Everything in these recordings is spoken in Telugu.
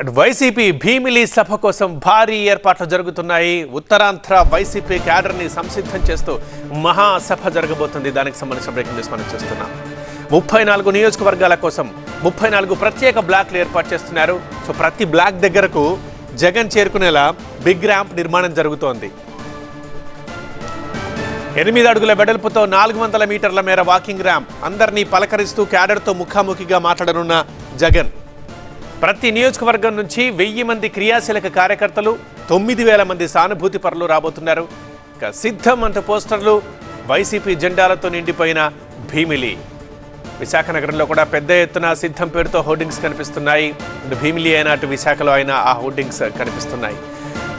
అటు వైసీపీ భీమిలి సభ కోసం భారీ ఏర్పాట్లు జరుగుతున్నాయి. ఉత్తరాంధ్ర వైసీపీ క్యాడర్ని సంసిద్ధం చేస్తూ మహాసభ జరగబోతుంది. దానికి సంబంధించిన బ్రేకింగ్ న్యూస్ మనం చూస్తున్నాం. ముప్పై నాలుగు నియోజకవర్గాల కోసం ముప్పై నాలుగు ప్రత్యేక బ్లాక్లు ఏర్పాటు చేస్తున్నారు. సో ప్రతి బ్లాక్ దగ్గరకు జగన్ చేరుకునేలా బిగ్ ర్యాంప్ నిర్మాణం జరుగుతోంది. ఎనిమిది అడుగుల వెడల్పుతో నాలుగు వందల మీటర్ల మేర వాకింగ్ ర్యాంప్ అందరినీ పలకరిస్తూ క్యాడర్తో ముఖాముఖిగా మాట్లాడనున్న జగన్. ప్రతి నియోజకవర్గం నుంచి వెయ్యి మంది క్రియాశీలక కార్యకర్తలు తొమ్మిది వేల మంది సానుభూతి పరులు రాబోతున్నారు. ఇక సిద్ధం అంత పోస్టర్లు వైసీపీ జెండాలతో నిండిపోయిన భీమిలి. విశాఖ నగరంలో కూడా పెద్ద ఎత్తున సిద్ధం పేరుతో హోర్డింగ్స్ కనిపిస్తున్నాయి. భీమిలి అయినా అటు విశాఖలో అయినా ఆ హోర్డింగ్స్ కనిపిస్తున్నాయి.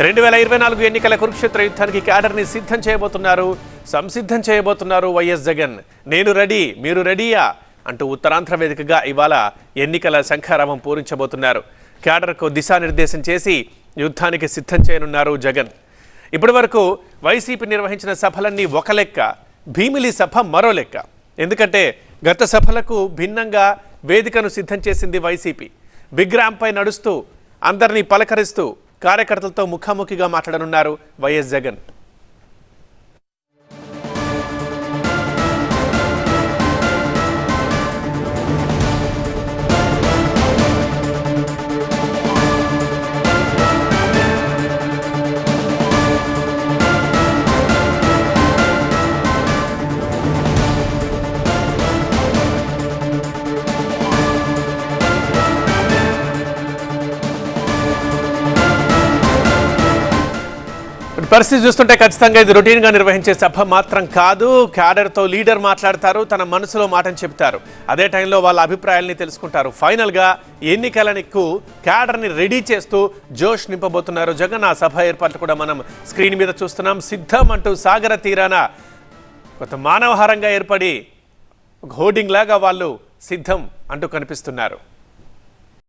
రెండు వేల ఇరవై నాలుగు ఎన్నికల కురుక్షేత్ర యుద్ధానికి క్యాడర్ని సిద్ధం చేయబోతున్నారు. సంసిద్ధం చేయబోతున్నారు వైఎస్ జగన్. నేను రెడీ మీరు రెడీయా? అంటూ ఉత్తరాంధ్ర వేదికగా ఇవాళ ఎన్నికల శంఖారావం పూరించబోతున్నారు. క్యాడర్కు దిశానిర్దేశం చేసి యుద్ధానికి సిద్ధం చేయనున్నారు జగన్. ఇప్పటి వరకు వైసీపీ నిర్వహించిన సభలన్నీ ఒక లెక్క భీమిలి సభ మరో లెక్క. ఎందుకంటే గత సభలకు భిన్నంగా వేదికను సిద్ధం చేసింది వైసీపీ. బిగ్ ర్యాంపై నడుస్తూ అందరినీ పలకరిస్తూ కార్యకర్తలతో ముఖాముఖిగా మాట్లాడనున్నారు వైఎస్ జగన్. ఇప్పుడు పరిస్థితి చూస్తుంటే ఖచ్చితంగా ఇది రొటీన్గా నిర్వహించే సభ మాత్రం కాదు. క్యాడర్తో లీడర్ మాట్లాడతారు తన మనసులో మాటని చెప్తారు. అదే టైంలో వాళ్ళ అభిప్రాయాల్ని తెలుసుకుంటారు. ఫైనల్గా ఎన్నికలకు క్యాడర్ని రెడీ చేస్తూ జోష్ నింపబోతున్నారు. జగన్ ఆ సభ ఏర్పాట్లు కూడా మనం స్క్రీన్ మీద చూస్తున్నాం. సిద్ధం అంటూ సాగర తీరాన కొంత మానవహారంగా ఏర్పడి హోర్డింగ్ లాగా వాళ్ళు సిద్ధం అంటూ కనిపిస్తున్నారు.